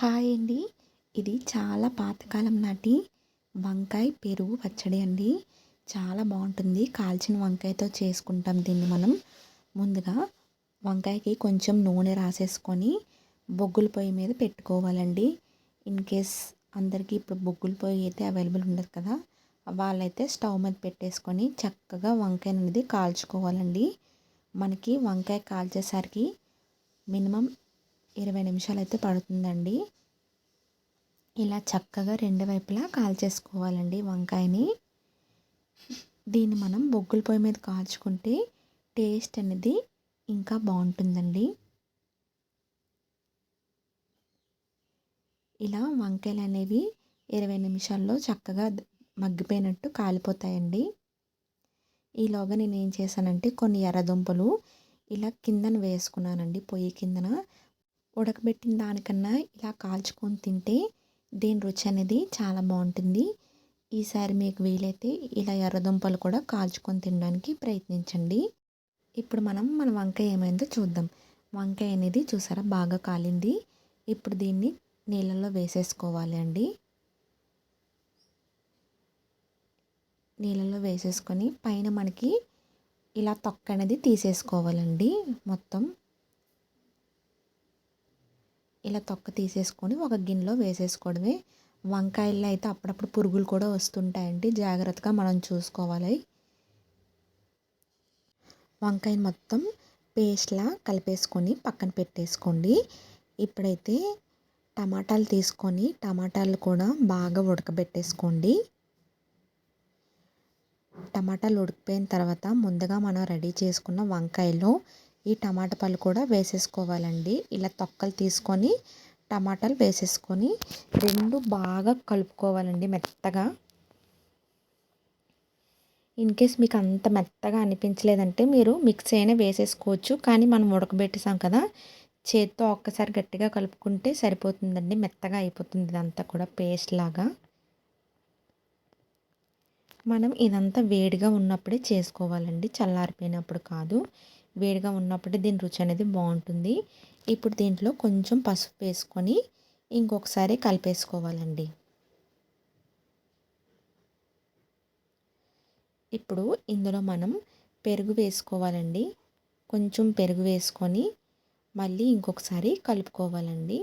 Hi అండి. ఇది చాలా పాతకాలం నాటి వంకాయ పెరుగు పచ్చడి అండి. చాలా బాగుంటుంది. కాల్చిన వంకాయతో చేసుకుంటాం దీన్ని మనం. ముందుగా వంకాయకి కొంచెం నూనె రాసేసుకొని బొగ్గుల పొయ్యి మీద పెట్టుకోవాలండి. ఇన్ కేస్ అందరికీ ఇప్పుడు బొగ్గుల పొయ్యి అయితే అవైలబుల్ ఉండదు కదా వాళ్ళైతే స్టవ్ మీద పెట్టేసుకొని చక్కగా వంకాయ అనేది కాల్చుకోవాలండి. మనకి వంకాయ కాల్చేసరికి మినిమం ఇరవై నిమిషాలు అయితే పడుతుందండి. ఇలా చక్కగా రెండు వైపులా కాల్చేసుకోవాలండి వంకాయని. దీన్ని మనం బొగ్గుల పొయ్యి మీద కాల్చుకుంటే టేస్ట్ అనేది ఇంకా బాగుంటుందండి. ఇలా వంకాయలు అనేవి ఇరవై నిమిషాల్లో చక్కగా మగ్గిపోయినట్టు కాలిపోతాయండి. ఈలోగా నేను ఏం చేశానంటే కొన్ని ఎర్రదుంపలు ఇలా కిందన వేసుకున్నానండి. పొయ్యి కిందన ఉడకబెట్టిన దానికన్నా ఇలా కాల్చుకొని తింటే దీని రుచి అనేది చాలా బాగుంటుంది. ఈసారి మీకు వీలైతే ఇలా ఎర్రదుంపలు కూడా కాల్చుకొని తినడానికి ప్రయత్నించండి. ఇప్పుడు మనం మన వంకాయ ఏమైందో చూద్దాం. వంకాయ అనేది చూసారా బాగా కాలింది. ఇప్పుడు దీన్ని నీళ్ళల్లో వేసేసుకోవాలి అండి. నీళ్ళలో వేసేసుకొని పైన మనకి ఇలా తొక్క అనేది తీసేసుకోవాలండి. మొత్తం ఇలా తొక్క తీసేసుకొని ఒక గిన్నెలో వేసేసుకోవడమే. వంకాయల్లో అయితే అప్పుడప్పుడు పురుగులు కూడా వస్తుంటాయండి. జాగ్రత్తగా మనం చూసుకోవాలి. వంకాయ మొత్తం పేస్ట్లా కలిపేసుకొని పక్కన పెట్టేసుకోండి. ఇప్పుడైతే టమాటాలు తీసుకొని టమాటాలు కూడా బాగా ఉడకబెట్టేసుకోండి. టమాటాలు ఉడికిపోయిన తర్వాత ముందుగా మనం రెడీ చేసుకున్న వంకాయలో ఈ టమాటా పళ్ళు కూడా వేసేసుకోవాలండి. ఇలా తొక్కలు తీసుకొని టమాటాలు వేసేసుకొని రెండు బాగా కలుపుకోవాలండి మెత్తగా. ఇన్ కేస్ మీకు అంత మెత్తగా అనిపించలేదంటే మీరు మిక్సీ అయినా వేసేసుకోవచ్చు. కానీ మనం ఉడకబెట్టేసాం కదా చేత్తో ఒక్కసారి గట్టిగా కలుపుకుంటే సరిపోతుందండి. మెత్తగా అయిపోతుంది ఇదంతా కూడా పేస్ట్ లాగా. మనం ఇదంతా వేడిగా ఉన్నప్పుడే చేసుకోవాలండి. చల్లారిపోయినప్పుడు కాదు. వేడిగా ఉన్నప్పుడే దీని రుచి అనేది బాగుంటుంది. ఇప్పుడు దీంట్లో కొంచెం పసుపు వేసుకొని ఇంకొకసారి కలిపేసుకోవాలండి. ఇప్పుడు ఇందులో మనం పెరుగు వేసుకోవాలండి. కొంచెం పెరుగు వేసుకొని మళ్ళీ ఇంకొకసారి కలుపుకోవాలండి.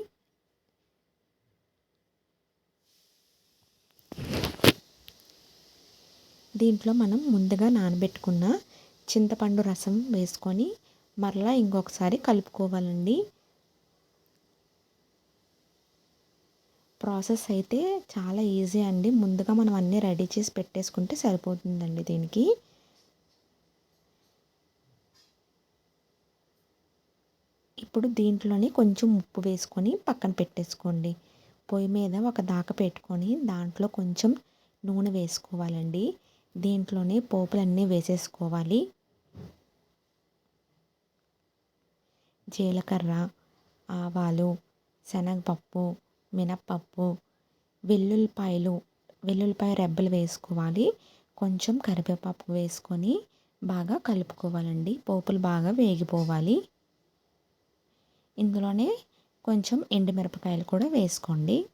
దీంట్లో మనం ముందుగా నానబెట్టుకున్న చింతపండు రసం వేసుకొని మరలా ఇంకొకసారి కలుపుకోవాలండి. ప్రాసెస్ అయితే చాలా ఈజీ అండి. ముందుగా మనం అన్నీ రెడీ చేసి పెట్టేసుకుంటే సరిపోతుందండి దీనికి. ఇప్పుడు దీంట్లోనే కొంచెం ఉప్పు వేసుకొని పక్కన పెట్టేసుకోండి. పొయ్యి మీద ఒక దాక పెట్టుకొని దాంట్లో కొంచెం నూనె వేసుకోవాలండి. దీంట్లోనే పోపులన్నీ వేసేసుకోవాలి. జీలకర్ర ఆవాలు శనగపప్పు మినప్పప్పు వెల్లుల్లిపాయలు వెల్లుల్లిపాయ రెబ్బలు వేసుకోవాలి. కొంచెం కరివేపాకు వేసుకొని బాగా కలుపుకోవాలండి. పోపులు బాగా వేగిపోవాలి. ఇందులోనే కొంచెం ఎండుమిరపకాయలు కూడా వేసుకోండి.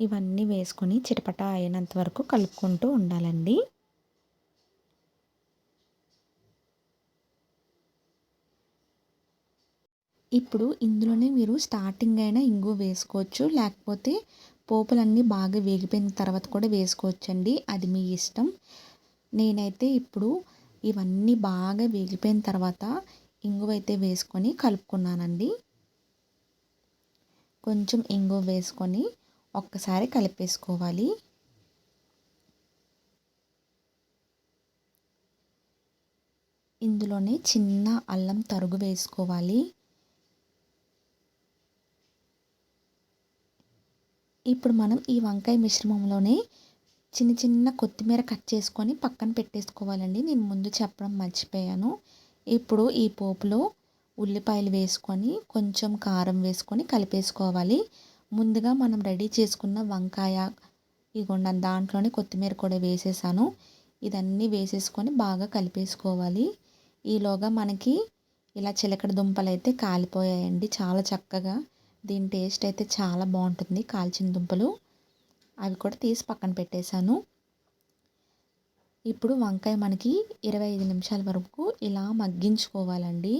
ఇవన్నీ వేసుకొని చిటపట అయినంత వరకు కలుపుకుంటూ ఉండాలండి. ఇప్పుడు ఇందులోనే మీరు స్టార్టింగ్ అయినా ఇంగు వేసుకోవచ్చు. లేకపోతే పోపులన్నీ బాగా వేగిపోయిన తర్వాత కూడా వేసుకోవచ్చండి. అది మీ ఇష్టం. నేనైతే ఇప్పుడు ఇవన్నీ బాగా వేగిపోయిన తర్వాత ఇంగువ అయితే వేసుకొని కలుపుకున్నానండి. కొంచెం ఇంగువ వేసుకొని ఒక్కసారి కలిపేసుకోవాలి. ఇందులోనే చిన్న అల్లం తరుగు వేసుకోవాలి. ఇప్పుడు మనం ఈ వంకాయ మిశ్రమంలోనే చిన్న చిన్న కొత్తిమీర కట్ చేసుకొని పక్కన పెట్టేసుకోవాలండి. నేను ముందు చెప్పడం మర్చిపోయాను. ఇప్పుడు ఈ పోపులో ఉల్లిపాయలు వేసుకొని కొంచెం కారం వేసుకొని కలిపేసుకోవాలి. ముందుగా మనం రెడీ చేసుకున్న వంకాయ ఇగోండి దాంట్లోనే కొత్తిమీర కూడా వేసేసాను. ఇదన్నీ వేసేసుకొని బాగా కలిపేసుకోవాలి. ఈలోగా మనకి ఇలా చిలకడ దుంపలు అయితే కాలిపోయాయండి. చాలా చక్కగా దీని టేస్ట్ అయితే చాలా బాగుంటుంది కాల్చిన దుంపలు. అవి కూడా తీసి పక్కన పెట్టేశాను. ఇప్పుడు వంకాయ మనకి ఇరవై ఐదు నిమిషాల వరకు ఇలా మగ్గించుకోవాలండి.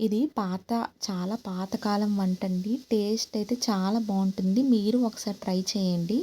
ఇది పాత చాలా పాతకాలం వంట అండి. టేస్ట్ అయితే చాలా బాగుంటుంది. మీరు ఒకసారి ట్రై చేయండి.